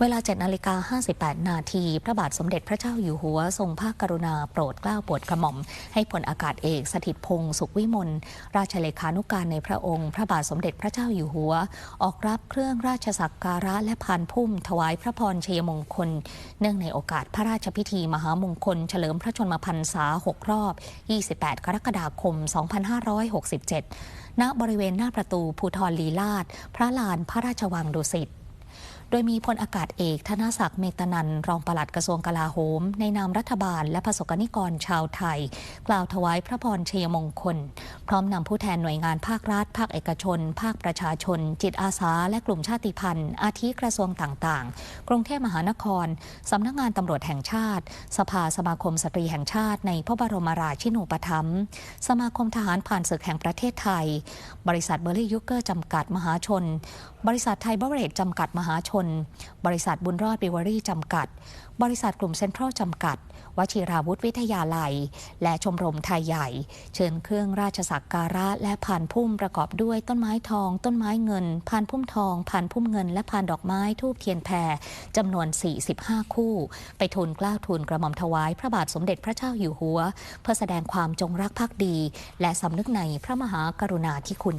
เวลา7นาฬิกา58 นาที พระบาทสมเด็จพระเจ้าอยู่หัว ทรงภาคกรุณาโปรดเกล้าโปรดกระหม่อม ให้พลอากาศเอกสถิตพงศ์สุขวิมลราชเลขานุการในพระองค์ พระบาทสมเด็จพระเจ้าอยู่หัว ออกรับเครื่องราชสักการะและพานพุ่ม ถวายพระพรชัยมงคล เนื่องในโอกาสพระราชพิธีมหามงคล เฉลิมพระชนมพรรษา 6 รอบ 28 กรกฎาคม 2567 ณ บริเวณหน้าประตูภูทรลีลาศพระลานพระราชวังดุสิต ดยมีพลอากาศเอก ธนศักดิ์เมตนันรองปลัดกระทรวงกลาโหม ในนามรัฐบาลและประสบกนิกรชาวไทย กล่าวถวายพระพรชัยมงคล พร้อมนำผู้แทนหน่วยงานภาครัฐ ภาคเอกชน ภาคประชาชน จิตอาสา และกลุ่มชาติพันธุ์ อาทิกระทรวงต่างๆ กรุงเทพมหานครสำนักงานตำรวจแห่งชาติ สภาสมาคมสตรีแห่งชาติ ในพระบรมราชินูปถัมภ์สมาคมทหารผ่านศึกแห่งประเทศไทย บริษัทเบอร์รี่ยุกเกอร์จำกัดมหาชน บริษัทไทยเบเวอเรจจำกัดมหาชน บริษัทบุญรอดบิวเวอรี่จำกัด บริษัทกลุ่มเซ็นทรัลจำกัด วชิราวุธวิทยาลัย และชมรมไทยใหญ่ เชิญเครื่องราชสักการะและพานพุ่มประกอบด้วยต้นไม้ทอง ต้นไม้เงินพานพุ่มทองพานพุ่มเงิน และพานดอกไม้ทูบเทียนแพรจำนวน 45 คู่ ไปทูลกล้าทูลกระหม่อมถวาย พระบาทสมเด็จพระเจ้าอยู่หัว เพื่อแสดงความจงรักภักดี และสำนึกในพระมหากรุณาธิคุณ